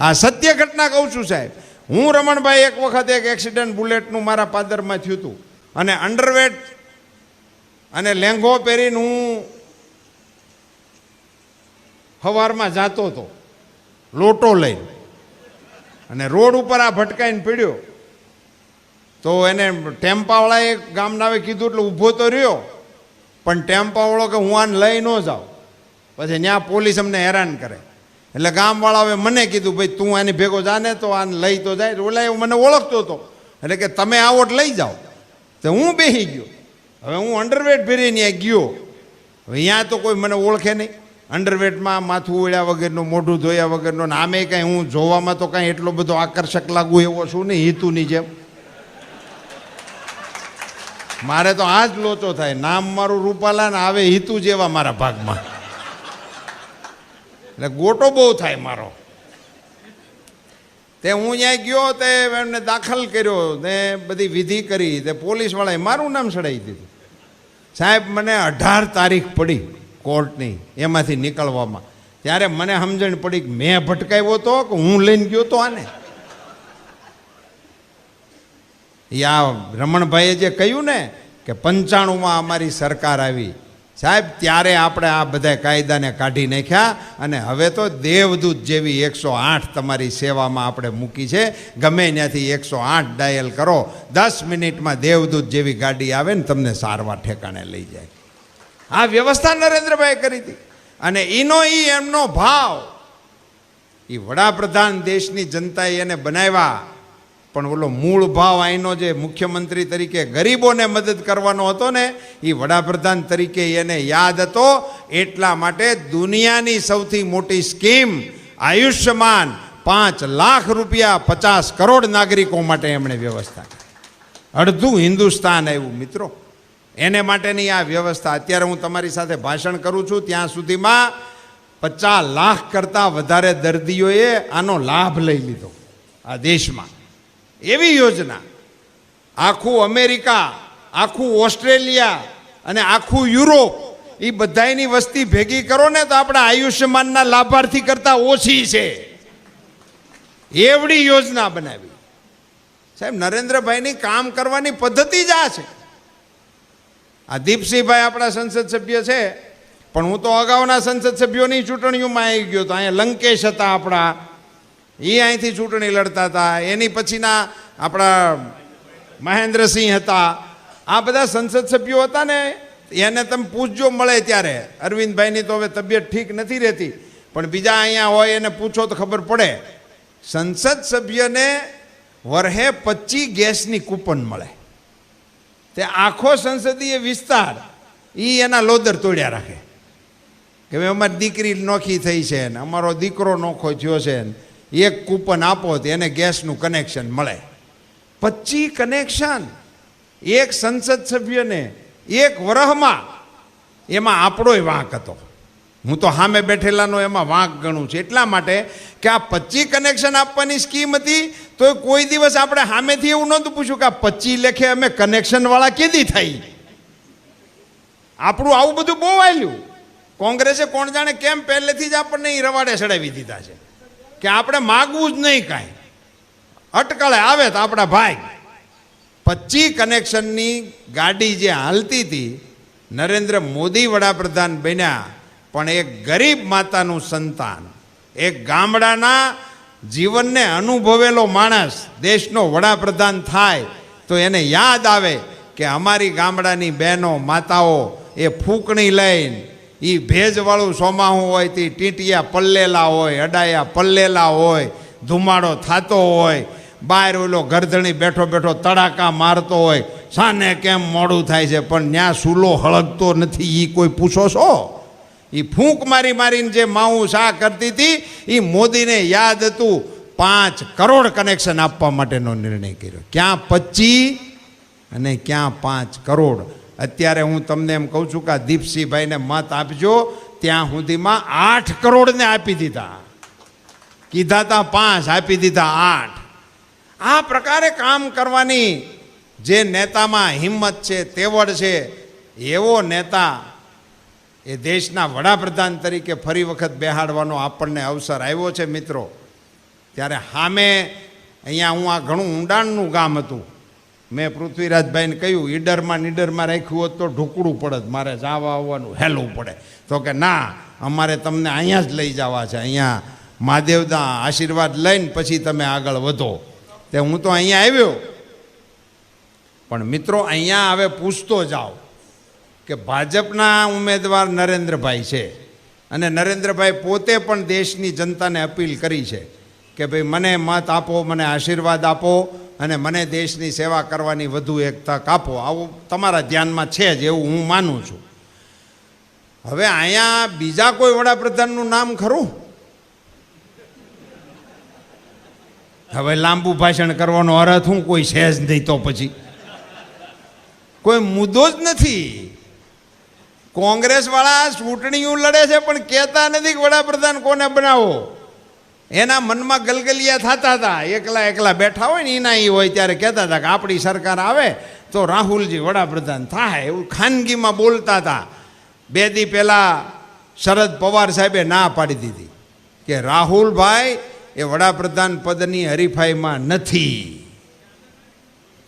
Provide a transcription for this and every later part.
આ સત્ય ઘટના કહું છું સાહેબ. હું રમણભાઈ એક વખત એક એક્સિડન્ટ બુલેટનું મારા પાદરમાં થયું હતું. અને અંડરવેટ અને લેંઘો પહેરીને હું હવારમાં જાતો હતો. લોટો લઈને. અને રોડ ઉપર આ ભટકાઈને પીડ્યો. તો એને ટેમ્પાવાળાએ ગામનાવે કીધું એટલે ઊભો તો રહ્યો. પણ ટેમ્પાવાળો કે હું આને લઈ ન જાઉં. પછી ત્યાં પોલીસ અમને હેરાન કરે. એટલે ગામવાળાએ મને કીધું, ભાઈ, તું આની ભેગો જાને તો આને લઈ તો જાય. ઓલા એ મને ઓળખતો હતો. એટલે કે, તમે આવો લઈ જાઓ. તો હું બેસી ગયો. હવે હું અંડરવેટ પહેરીને ત્યાં ગયો. હવે અહીંયા તો કોઈ મને ઓળખે નહીં. અંડરવેટમાં માથું ઓળ્યા વગરનું, મોઢું ધોયા વગરનું, ને આમે કાંઈ હું જોવામાં તો કાંઈ એટલો બધો આકર્ષક લાગુ એવો છું નહીં, હિતુની જેમ. મારે તો આ જ લોચો થાય. નામ મારું રૂપાલા ને આવે હિતુ જેવા મારા ભાગમાં. એટલે ગોટો બહુ થાય મારો. તે હું ત્યાં ગયો તે એમને દાખલ કર્યો, ને બધી વિધિ કરી, તે પોલીસવાળાએ મારું નામ ચડાવી દીધું. સાહેબ, મને અઢાર તારીખ પડી કોર્ટની એમાંથી નીકળવામાં. ત્યારે મને સમજણ પડી કે મેં ભટકાવ્યો તો કે હું લઈને ગયો તો આને? યા રમણભાઈએ જે કહ્યું ને કે પંચાણુંમાં અમારી સરકાર આવી સાહેબ, ત્યારે આપણે આ બધા કાયદાને કાઢી નાખ્યા અને હવે તો દેવદૂત જેવી એકસો આઠ તમારી સેવામાં આપણે મૂકી છે. ગમે ત્યાંથી એકસો આઠ ડાયલ કરો. દસ મિનિટમાં દેવદૂત જેવી ગાડી આવે ને તમને સારવાર ઠેકાણે લઈ જાય. આ વ્યવસ્થા નરેન્દ્રભાઈ કરી હતી. અને એનો ઈ એમનો ભાવ. એ વડાપ્રધાન દેશની જનતાએ એને બનાવ્યા. પણ ઓલો મૂળ ભાવ અહીંનો જે મુખ્યમંત્રી તરીકે ગરીબોને મદદ કરવાનો હતો ને એ વડાપ્રધાન તરીકે એને યાદ હતો. એટલા માટે દુનિયાની સૌથી મોટી સ્કીમ આયુષ્યમાન પાંચ લાખ રૂપિયા પચાસ કરોડ નાગરિકો માટે એમણે વ્યવસ્થા કરી. અડધું હિન્દુસ્તાન આવ્યું, મિત્રો. એને માટેની આ વ્યવસ્થા. અત્યારે હું તમારી સાથે ભાષણ કરું છું, ત્યાં સુધીમાં પચાસ લાખ કરતાં વધારે દર્દીઓએ આનો લાભ લઈ લીધો આ દેશમાં. એવી યોજના. આખું અમેરિકા, આખું ઓસ્ટ્રેલિયા અને આખું યુરોપ એ બધાયની વસ્તી ભેગી કરો ને તો આપણા આયુષ્યમાનના લાભાર્થી કરતાં ઓછી છે. એવડી યોજના બનાવી. સાહેબ, નરેન્દ્રભાઈની કામ કરવાની પદ્ધતિ જ આ છે. આ દીપસિંહભાઈ આપણા સંસદ સભ્ય છે, પણ હું તો અગાઉના સંસદ સભ્યોની ચૂંટણીઓમાં આવી ગયો તો અહીંયા લંકેશ હતા આપણા એ અહીંથી ચૂંટણી લડતા હતા. એની પછીના આપણા મહેન્દ્રસિંહ હતા. આ બધા સંસદ સભ્યો હતા ને, એને તમે પૂછજો, મળે ત્યારે. અરવિંદભાઈની તો હવે તબિયત ઠીક નથી રહેતી. પણ બીજા અહીંયા હોય એને પૂછો તો ખબર પડે. સંસદ સભ્યને વરહે પચી ગેસની કૂપન મળે. તે આખો સંસદીય વિસ્તાર એ એના લોદર તોડ્યા રાખે. કે ભાઈ અમારી દીકરી નોખી થઈ છે ને, અમારો દીકરો નોખો થયો છે ને. એક કૂપન આપો તો એને ગેસનું કનેક્શન મળે. પચી કનેક્શન એક સંસદ સભ્યને એક વરહમાં એમાં આપણોય વાંક હતો. હું તો સામે બેઠેલાનો એમાં વાંક ગણું છું. એટલા માટે કે આ પચી કનેક્શન આપવાની સ્કીમ હતી તો કોઈ દિવસ આપણે સામેથી એવું નહોતું પૂછ્યું કે આ પચી લેખે અમે કનેક્શનવાળા કેદી થઈ? આપણું આવું બધું બહુ આવેલું કોંગ્રેસે કોણ જાણે કેમ પહેલેથી જ આપણને એ રવાડે ચડાવી દીધા છે. કે આપણે માગવું જ નહીં કાંઈ. અટકળે આવે તો આપણા ભાઈ. પચી કનેક્શનની ગાડી જે હાલતી હતી, નરેન્દ્ર મોદી વડાપ્રધાન બન્યા, પણ એક ગરીબ માતાનું સંતાન, એક ગામડાના જીવનને અનુભવેલો માણસ, દેશનો વડાપ્રધાન થાય, તો એને યાદ આવે કે અમારી ગામડાની બહેનો, માતાઓ એ ફૂંકણી લઈને એ ભેજવાળું સોમાહું હોય, તે ટીંટિયા પલ્લેલા હોય, અડાયા પલ્લેલા હોય, ધુમાડો થતો હોય બહાર ઓલો ગરધણી બેઠો બેઠો તડાકા મારતો હોય, સાને કેમ મોડું થાય છે? પણ ત્યાં સૂલો હળગતો નથી એ કોઈ પૂછો છો? એ ફૂંક મારી મારીને જે માવું શા કરતી હતી એ મોદીને યાદ હતું, પાંચ કરોડ કનેક્શન આપવા માટેનો નિર્ણય કર્યો. ક્યાં પચી અને ક્યાં પાંચ કરોડ? અત્યારે હું તમને એમ કહું છું કે આ દીપસિંહભાઈને મત આપજો, ત્યાં સુધીમાં આઠ કરોડને આપી દીધા. કીધા તા પાંચ, આપી દીધા આઠ. આ પ્રકારે કામ કરવાની જે નેતામાં હિંમત છે, તેવડ છે, એવો નેતા એ દેશના વડાપ્રધાન તરીકે ફરી વખત બેહાડવાનો આપણને અવસર આવ્યો છે, મિત્રો. ત્યારે સામે અહીંયા હું આ ઘણું ઊંડાણનું ગામ હતું. મેં પૃથ્વીરાજભાઈને કહ્યું, ઈડરમાં નીડરમાં રાખ્યું હોત તો ઢુકડું પડત મારે જવા આવવાનું હેલવું પડે. તો કે, ના, અમારે તમને અહીંયા જ લઈ જવા છે, અહીંયા મહાદેવના આશીર્વાદ લઈને પછી તમે આગળ વધો. તે હું તો અહીંયા આવ્યો. પણ મિત્રો, અહીંયા હવે પૂછતો જાઓ કે ભાજપના ઉમેદવાર નરેન્દ્રભાઈ છે. અને નરેન્દ્રભાઈ પોતે પણ દેશની જનતાને અપીલ કરી છે. કે ભાઈ મને મત આપો, મને આશીર્વાદ આપો અને મને દેશની સેવા કરવાની વધુ એક તક આપો. આવું તમારા ધ્યાનમાં છે જ એવું હું માનું છું. હવે અહીંયા બીજા કોઈ વડાપ્રધાનનું નામ ખરું? હવે લાંબુ ભાષણ કરવાનો અર્થ હું કોઈ છે જ નહીં તો પછી. કોઈ મુદ્દો જ નથી. કોંગ્રેસ વાળા ચૂંટણીઓ લડે છે પણ કહેતા નથી કે વડાપ્રધાન કોને બનાવો? એના મનમાં ગલગલિયા થતા હતા. એકલા એકલા બેઠા હોય ને એના એ હોય ત્યારે કહેતા હતા કે આપણી સરકાર આવે તો રાહુલજી વડાપ્રધાન થાય એવું ખાનગીમાં બોલતા હતા. બે દી પહેલાં શરદ પવાર સાહેબે ના પાડી દીધી કે રાહુલભાઈ એ વડાપ્રધાન પદની હરીફાઈમાં નથી.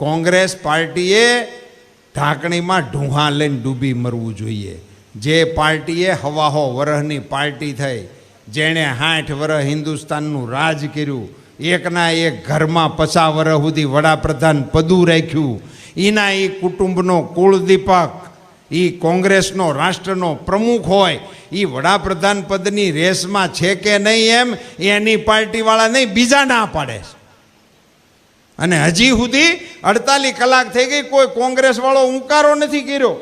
કોંગ્રેસ પાર્ટીએ ઢાંકણીમાં ઢૂંહા લઈને ડૂબી મરવું જોઈએ. જે પાર્ટીએ હવાહો વરહની પાર્ટી થઈ જેણે સાઠ વરહ હિન્દુસ્તાનનું રાજ કર્યું, એકના એક ઘરમાં પચાસ વર્ષ સુધી વડાપ્રધાન પદું રાખ્યું. એના એ કુટુંબનો કુળદીપક એ કોંગ્રેસનો રાષ્ટ્રનો પ્રમુખ હોય એ વડાપ્રધાન પદની રેસમાં છે કે નહીં એમ, એની પાર્ટીવાળા નહીં, બીજા ના પાડે અને હજી સુધી અડતાલીસ કલાક થઈ ગઈ, કોઈ કોંગ્રેસવાળો ઉંકારો નથી કર્યો.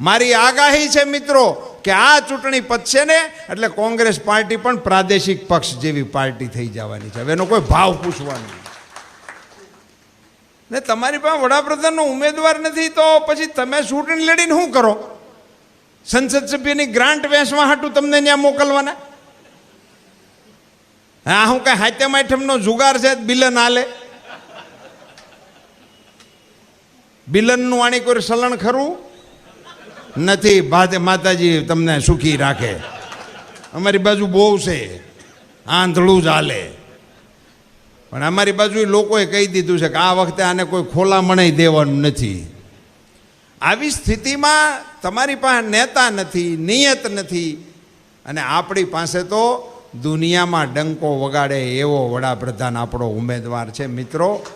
મારી આગાહી છે મિત્રો કે આ ચૂંટણી પતશે ને, એટલે કોંગ્રેસ પાર્ટી પણ પ્રાદેશિક પક્ષ જેવી પાર્ટી થઈ જવાની છે. હવે એનો કોઈ ભાવ પૂછવાનો. ને તમારી પાસે વડાપ્રધાનનો ઉમેદવાર નથી, તો પછી તમે ચૂંટણી લડીને શું કરો? સંસદ સભ્યની ગ્રાન્ટ વેચવા હાટું તમને ત્યાં મોકલવાના? હા, હું કઈ હાત્યમ આઠમનો જુગાર છે, બિલન હાલે? બિલનનું આણી કોઈ સલણ ખરું? નથી ભાતે માતાજી તમને સુખી રાખે. અમારી બાજુ બહુ છે, આંધળું જ હાલે. પણ અમારી બાજુ લોકોએ કહી દીધું છે કે આ વખતે આને કોઈ ખોલામણાઈ દેવાનું નથી. આવી સ્થિતિમાં તમારી પાસે નેતા નથી, નિયત નથી. અને આપણી પાસે તો દુનિયામાં ડંકો વગાડે એવો વડાપ્રધાન આપણો ઉમેદવાર છે, મિત્રો.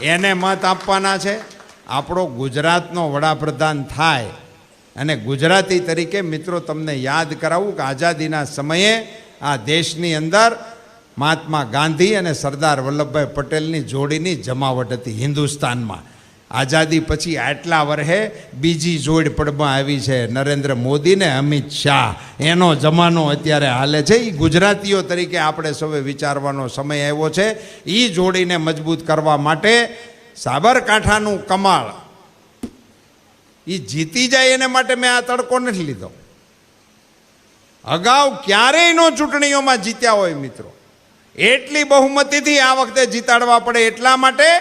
એને મત આપવાના છે. આપણો ગુજરાતનો વડાપ્રધાન થાય. અને ગુજરાતી તરીકે મિત્રો તમને યાદ કરાવું કે આઝાદીના સમયે આ દેશની અંદર મહાત્મા ગાંધી અને સરદાર વલ્લભભાઈ પટેલની જોડીની જમાવટ હતી હિન્દુસ્તાનમાં. આઝાદી પછી આટલા વર્ષે બીજી જોડ પડમાં આવી છે નરેન્દ્ર મોદી ને અમિત શાહ. એનો જમાનો અત્યારે હાલે છે. એ ગુજરાતીઓ તરીકે આપણે સૌએ વિચારવાનો સમય આવ્યો છે. એ જોડીને મજબૂત કરવા માટે સાબરકાંઠાનું કમાળ એ જીતી જાય એને માટે મેં આ તડકો નથી લીધો. અગાઉ ક્યારેય નો ચૂંટણીઓમાં જીત્યા હોય મિત્રો. એટલી બહુમતીથી આ વખતે જીતાડવા પડે એટલા માટે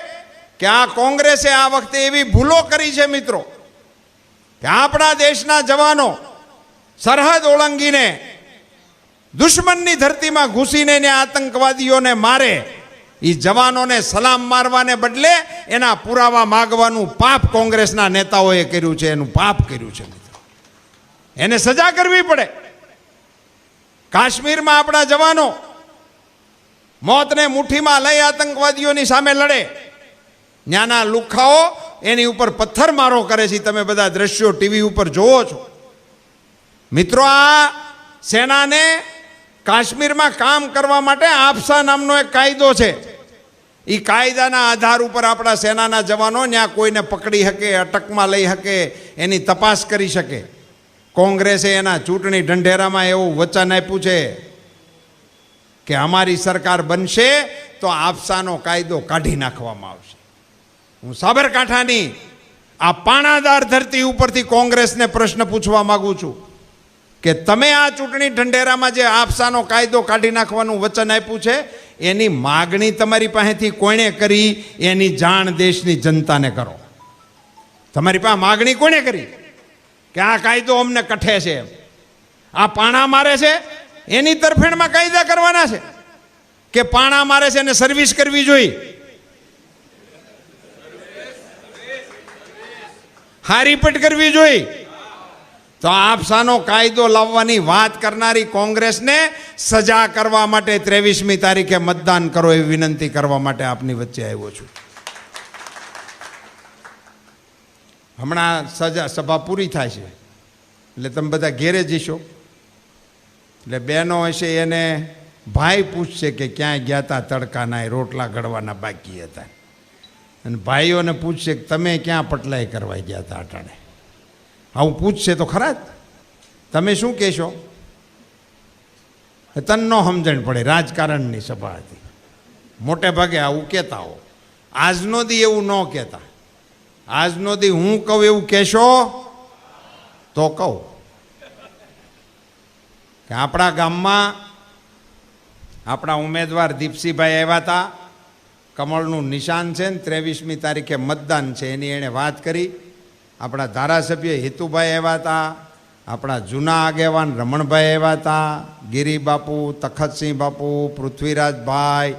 કે આ કોંગ્રેસે આ વખતે એવી ભૂલો કરી છે મિત્રો. કે આપણા દેશના જવાનો સરહદ ઓળંગીને દુશ્મનની ધરતીમાં ઘૂસીને આતંકવાદીઓને મારે એ જવાનોને સલામ મારવાને બદલે એના પુરાવા માગવાનું પાપ કોંગ્રેસના નેતાઓએ કર્યું છે, એનું પાપ કર્યું છે એને સજા કરવી પડે. કાશ્મીરમાં આપણા જવાનો મોતને મુઠ્ઠીમાં લઈ આતંકવાદીઓની સામે લડે. નાના લુખાઓ એની ઉપર પથ્થરમારો કરે છે તમે બધા દ્રશ્યો ટીવી ઉપર જોવો છો. મિત્રો, આ સેનાને કાશ્મીરમાં કામ કરવા માટે આપસા નામનો એક કાયદો છે. એ કાયદાના આધાર ઉપર આપણા સેનાના જવાનો ત્યાં કોઈને પકડી શકે અટકમાં લઈ શકે એની તપાસ કરી શકે. કોંગ્રેસે એના ચૂંટણી ઢંઢેરામાં એવું વચન આપ્યું છે કે અમારી સરકાર બનશે તો આપસાનો કાયદો કાઢી નાખવામાં આવશે. હું સાબરકાંઠાની આ પાણાદાર ધરતી ઉપરથી કોંગ્રેસને પ્રશ્ન પૂછવા માગું છું. કે તમે આ ચૂંટણી ઢંઢેરામાં જે આપસાનો કાયદો કાઢી નાખવાનું વચન આપ્યું છે, એની માગણી તમારી પાસેથી કોણે કરી? એની જાણ દેશની જનતાને કરો. તમારી પાસે માગણી કોણે કરી? કે આ કાયદો અમને કઠે છે આ પાણા મારે છે, એની તરફેણમાં કાયદા કરવાના છે. કે પાણા મારે છે એને સર્વિસ કરવી જોઈએ? હારીપટ કરવી જોઈએ? તો આપસાનો કાયદો લાવવાની વાત કરનારી કોંગ્રેસને સજા કરવા માટે ત્રેવીસમી તારીખે મતદાન કરો એવી વિનંતી કરવા માટે આપની વચ્ચે આવ્યો છું. હમણાં સજા, સભા પૂરી થાય છે. એટલે તમે બધા ઘેરે જશો એટલે બહેનો હશે એને ભાઈ પૂછશે કે ક્યાં ગયા હતા તડકાના એ રોટલા ઘડવાના બાકી હતા. અને ભાઈઓને પૂછશે કે તમે ક્યાં પટલાઈ કરવા ગયા હતા અટાણે? આવું પૂછશે તો ખરા જ. તમે શું કહેશો? તન ન સમજણ પડે, રાજકારણની સભા હતી. મોટે ભાગે આવું કહેતા હો. આજનો દી એવું ન કહેતા. આજનો દી હું કહું એવું કહેશો તો કહું. કે આપણા ગામમાં આપણા ઉમેદવાર દીપસિંહભાઈ આવ્યા હતા. કમળનું નિશાન છે ને ત્રેવીસમી તારીખે મતદાન છે, એની એણે વાત કરી. આપણા ધારાસભ્ય હેતુભાઈ આવ્યા હતા, આપણા જૂના આગેવાન રમણભાઈ આવ્યા હતા, ગિરી બાપુ, તખતસિંહ બાપુ, પૃથ્વીરાજભાઈ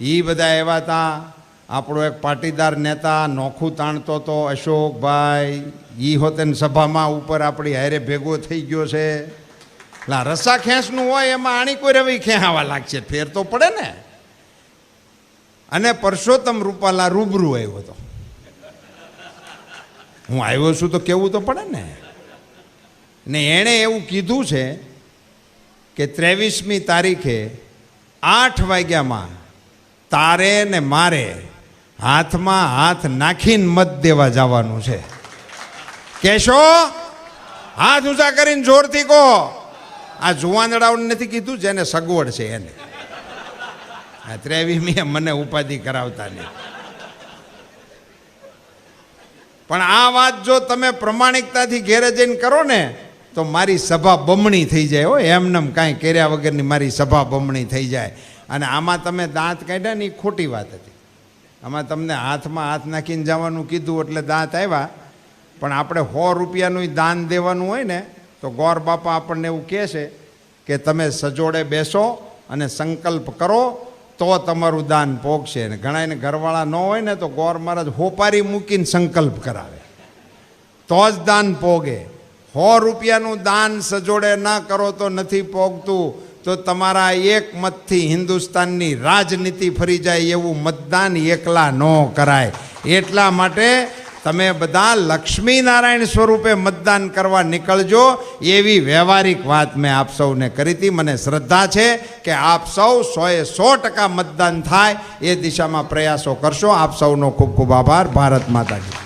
એ બધા આવ્યા હતા. આપણો એક પાટીદાર નેતા નોખું તાણતો તો અશોકભાઈ એ હોતે સભામાં ઉપર આપણી હારે ભેગો થઈ ગયો છે. આ રસ્સા ખેંચનું હોય એમાં આણી કોઈ રવિ ખેંચાવા લાગશે? ફેર તો પડે ને. અને પરસોત્તમ રૂપાલા રૂબરૂ આવ્યો હતો. હું આવ્યો છું તો કેવું તો પડે ને? ને એણે એવું કીધું છે કે ત્રેવીસમી તારીખે આઠ વાગ્યામાં તારે ને મારે હાથમાં હાથ નાખીને મત દેવા જવાનું છે. કેશો, હાથ ઊંચા કરીને જોરથી કહો. આ જુવાનડાઓને નથી કીધું જેને સગવડ છે એને. ત્રેવીમીએ મને ઉપાધિ કરાવતા નહીં. પણ આ વાત જો તમે પ્રમાણિકતાથી ઘેરે જઈને કરો ને, તો મારી સભા બમણી થઈ જાય હો. એમનેમ કાંઈ કર્યા વગરની મારી સભા બમણી થઈ જાય. અને આમાં તમે દાંત કાઢ્યા ને એ ખોટી વાત હતી. આમાં તમને હાથમાં હાથ નાખીને જવાનું કીધું એટલે દાંત આવ્યા. પણ આપણે સો રૂપિયાનું દાન દેવાનું હોય ને, તો ગોર બાપા આપણને એવું કહે છે કે તમે સજોડે બેસો અને સંકલ્પ કરો તો તમારું દાન પોગશે ને. ઘણા એને ઘરવાળા ન હોય ને તો ગોર મહારાજ હોપારી મૂકીને સંકલ્પ કરાવે. તો જ દાન પોગે. સો રૂપિયાનું દાન સજોડે ન કરો તો નથી પોગતું. તો તમારા એક મતથી હિન્દુસ્તાનની રાજનીતિ ફરી જાય એવું મતદાન એકલા ન કરાય. એટલા માટે તમે બધા લક્ષ્મીનારાયણ સ્વરૂપે મતદાન કરવા નીકળજો, એવી વ્યવહારિક વાત મેં આપ સૌને કરી હતી. મને શ્રદ્ધા છે કે આપ સૌ સોએ સો ટકા મતદાન થાય, એ દિશામાં પ્રયાસો કરશો. આપ સૌનો ખૂબ ખૂબ આભાર. ભારત માતાજી.